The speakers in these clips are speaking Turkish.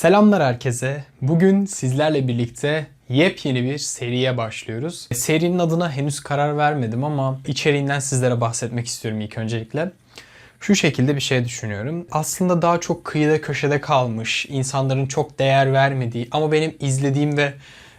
Selamlar herkese. Bugün sizlerle birlikte yepyeni bir seriye başlıyoruz. Serinin adına henüz karar vermedim ama içeriğinden sizlere bahsetmek istiyorum ilk öncelikle. Şu şekilde bir şey düşünüyorum. Aslında daha çok kıyıda köşede kalmış, insanların çok değer vermediği ama benim izlediğim ve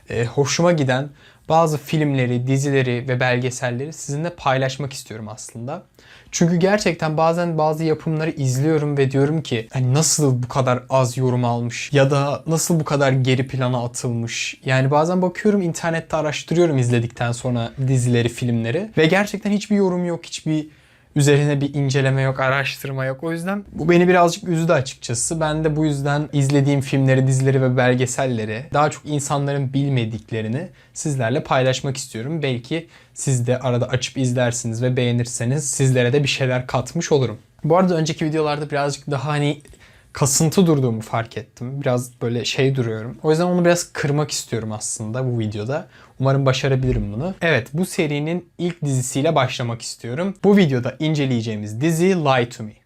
e, hoşuma giden bazı filmleri, dizileri ve belgeselleri sizinle paylaşmak istiyorum aslında. Çünkü gerçekten bazen bazı yapımları izliyorum ve diyorum ki hani nasıl bu kadar az yorum almış ya da nasıl bu kadar geri plana atılmış. Yani bazen bakıyorum internette araştırıyorum izledikten sonra dizileri, filmleri ve gerçekten hiçbir yorum yok, hiçbir Üzerine bir inceleme yok, araştırma yok. O yüzden bu beni birazcık üzdü açıkçası. Ben de bu yüzden izlediğim filmleri, dizileri ve belgeselleri daha çok insanların bilmediklerini sizlerle paylaşmak istiyorum. Belki siz de arada açıp izlersiniz ve beğenirseniz sizlere de bir şeyler katmış olurum. Bu arada önceki videolarda birazcık daha hani kasıntı durduğumu fark ettim. Biraz böyle şey duruyorum. O yüzden onu biraz kırmak istiyorum aslında bu videoda. Umarım başarabilirim bunu. Evet bu serinin ilk dizisiyle başlamak istiyorum. Bu videoda inceleyeceğimiz dizi Lie to Me.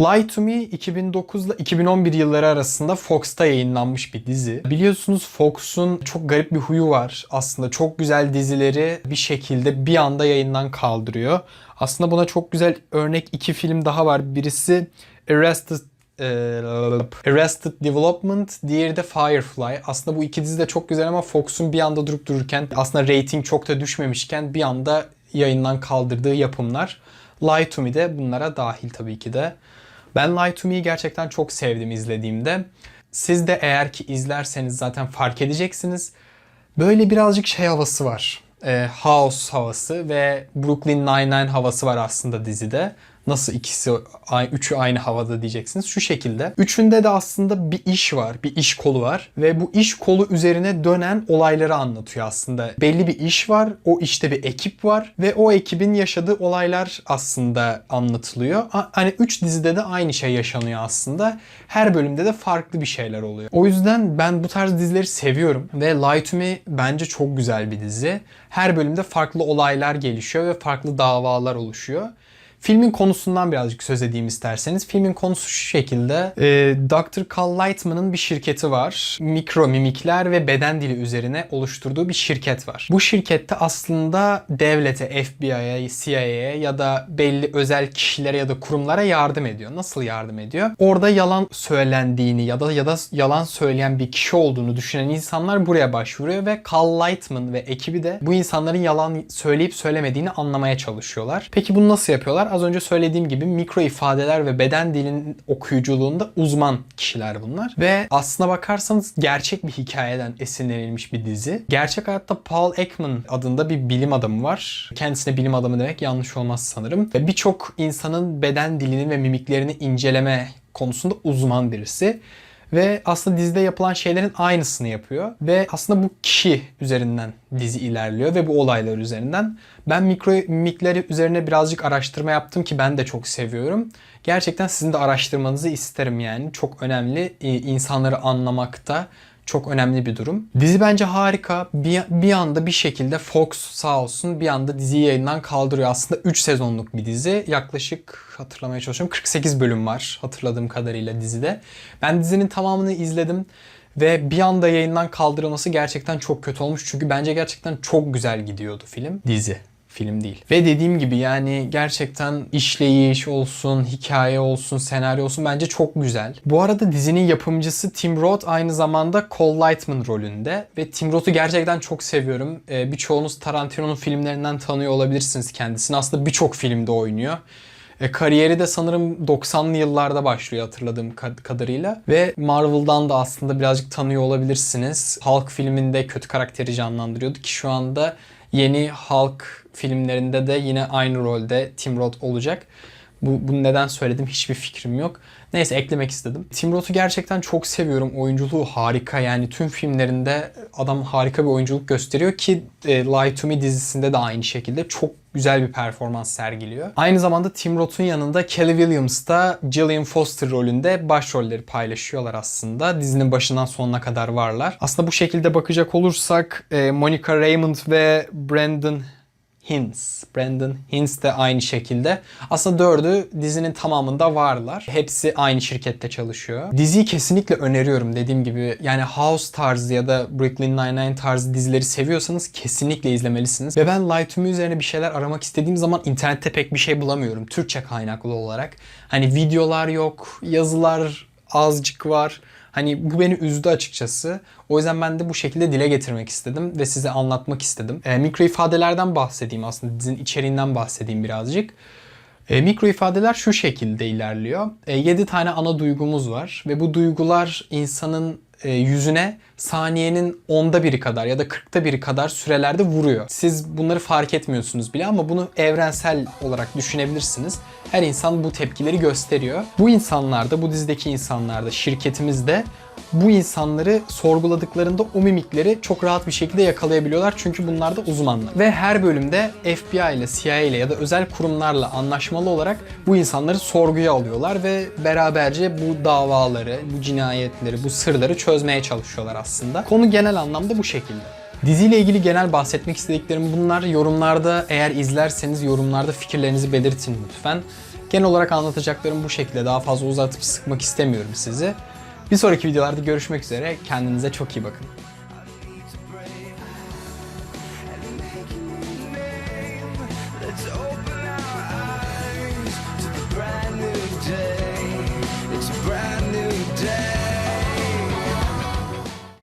Lie to Me 2009 ile 2011 yılları arasında Fox'ta yayınlanmış bir dizi. Biliyorsunuz Fox'un çok garip bir huyu var. Aslında çok güzel dizileri bir şekilde bir anda yayından kaldırıyor. Aslında buna çok güzel örnek iki film daha var. Birisi Arrested e, Arrested Development, diğeri de Firefly. Aslında bu iki dizi de çok güzel ama Fox'un bir anda durup dururken aslında rating çok da düşmemişken bir anda yayından kaldırdığı yapımlar. Lie to Me de bunlara dahil tabii ki de. Ben Lie to Me'yi gerçekten çok sevdim izlediğimde. Siz de eğer ki izlerseniz zaten fark edeceksiniz. Böyle birazcık şey havası var. E, house havası ve Brooklyn Nine-Nine havası var aslında dizide. Nasıl ikisi, üçü aynı havada diyeceksiniz. Şu şekilde. Üçünde de aslında bir iş var, bir iş kolu var. Ve bu iş kolu üzerine dönen olayları anlatıyor aslında. Belli bir iş var, o işte bir ekip var. Ve o ekibin yaşadığı olaylar aslında anlatılıyor. Hani üç dizide de aynı şey yaşanıyor aslında. Her bölümde de farklı bir şeyler oluyor. O yüzden ben bu tarz dizileri seviyorum. Ve Lie to Me bence çok güzel bir dizi. Her bölümde farklı olaylar gelişiyor ve farklı davalar oluşuyor. Filmin konusundan birazcık söz edeyim isterseniz. Filmin konusu şu şekilde. E, Dr. Cal Lightman'ın bir şirketi var. Mikro mimikler ve beden dili üzerine oluşturduğu bir şirket var. Bu şirkette aslında devlete, FBI'ye, CIA'ye ya da belli özel kişilere ya da kurumlara yardım ediyor. Nasıl yardım ediyor? Orada yalan söylendiğini ya da ya da yalan söyleyen bir kişi olduğunu düşünen insanlar buraya başvuruyor ve Cal Lightman ve ekibi de bu insanların yalan söyleyip söylemediğini anlamaya çalışıyorlar. Peki bunu nasıl yapıyorlar? Az önce söylediğim gibi mikro ifadeler ve beden dilinin okuyuculuğunda uzman kişiler bunlar. Ve aslına bakarsanız gerçek bir hikayeden esinlenilmiş bir dizi. Gerçek hayatta Paul Ekman adında bir bilim adamı var. Kendisine bilim adamı demek yanlış olmaz sanırım. Ve birçok insanın beden dilini ve mimiklerini inceleme konusunda uzman birisi. Ve aslında dizide yapılan şeylerin aynısını yapıyor. Ve aslında bu kişi üzerinden dizi ilerliyor ve bu olaylar üzerinden. Ben mikro mimikleri üzerine birazcık araştırma yaptım ki ben de çok seviyorum. Gerçekten sizin de araştırmanızı isterim yani. Çok önemli insanları anlamakta çok önemli bir durum. Dizi bence harika. Bir, bir anda bir şekilde Fox sağ olsun bir anda diziyi yayından kaldırıyor. Aslında 3 sezonluk bir dizi. Yaklaşık hatırlamaya çalışıyorum 48 bölüm var hatırladığım kadarıyla dizide. Ben dizinin tamamını izledim. Ve bir anda yayından kaldırılması gerçekten çok kötü olmuş. Çünkü bence gerçekten çok güzel gidiyordu film. Dizi film değil. Ve dediğim gibi yani gerçekten işleyiş olsun, hikaye olsun, senaryo olsun bence çok güzel. Bu arada dizinin yapımcısı Tim Roth aynı zamanda Cole Lightman rolünde ve Tim Roth'u gerçekten çok seviyorum. Ee, birçoğunuz Tarantino'nun filmlerinden tanıyor olabilirsiniz kendisini. Aslında birçok filmde oynuyor. E, kariyeri de sanırım 90'lı yıllarda başlıyor hatırladığım kadarıyla. Ve Marvel'dan da aslında birazcık tanıyor olabilirsiniz. Hulk filminde kötü karakteri canlandırıyordu ki şu anda yeni Hulk filmlerinde de yine aynı rolde Tim Roth olacak. Bu, bunu neden söyledim hiçbir fikrim yok. Neyse eklemek istedim. Tim Roth'u gerçekten çok seviyorum. Oyunculuğu harika. Yani tüm filmlerinde adam harika bir oyunculuk gösteriyor ki e, Lie to Me dizisinde de aynı şekilde çok güzel bir performans sergiliyor. Aynı zamanda Tim Roth'un yanında Kelly Williams da Gillian Foster rolünde başrolleri paylaşıyorlar aslında. Dizinin başından sonuna kadar varlar. Aslında bu şekilde bakacak olursak e, Monica Raymond ve Brandon Hins. Brandon Hins de aynı şekilde. Aslında dördü dizinin tamamında varlar. Hepsi aynı şirkette çalışıyor. Diziyi kesinlikle öneriyorum dediğim gibi. Yani House tarzı ya da Brooklyn Nine-Nine tarzı dizileri seviyorsanız kesinlikle izlemelisiniz. Ve ben Light Me üzerine bir şeyler aramak istediğim zaman internette pek bir şey bulamıyorum. Türkçe kaynaklı olarak. Hani videolar yok, yazılar azıcık var. Hani bu beni üzdü açıkçası. O yüzden ben de bu şekilde dile getirmek istedim ve size anlatmak istedim. E, mikro ifadelerden bahsedeyim aslında. Dizinin içeriğinden bahsedeyim birazcık. E, mikro ifadeler şu şekilde ilerliyor. 7 tane ana duygumuz var ve bu duygular insanın e, yüzüne saniyenin onda biri kadar ya da kırkta biri kadar sürelerde vuruyor. Siz bunları fark etmiyorsunuz bile ama bunu evrensel olarak düşünebilirsiniz. Her insan bu tepkileri gösteriyor. Bu insanlarda, bu dizideki insanlarda, şirketimizde bu insanları sorguladıklarında o mimikleri çok rahat bir şekilde yakalayabiliyorlar. Çünkü bunlar da uzmanlar. Ve her bölümde FBI ile, CIA ile ya da özel kurumlarla anlaşmalı olarak bu insanları sorguya alıyorlar ve beraberce bu davaları, bu cinayetleri, bu sırları çözmeye çalışıyorlar aslında aslında. Konu genel anlamda bu şekilde. Diziyle ilgili genel bahsetmek istediklerim bunlar. Yorumlarda eğer izlerseniz yorumlarda fikirlerinizi belirtin lütfen. Genel olarak anlatacaklarım bu şekilde. Daha fazla uzatıp sıkmak istemiyorum sizi. Bir sonraki videolarda görüşmek üzere. Kendinize çok iyi bakın. brand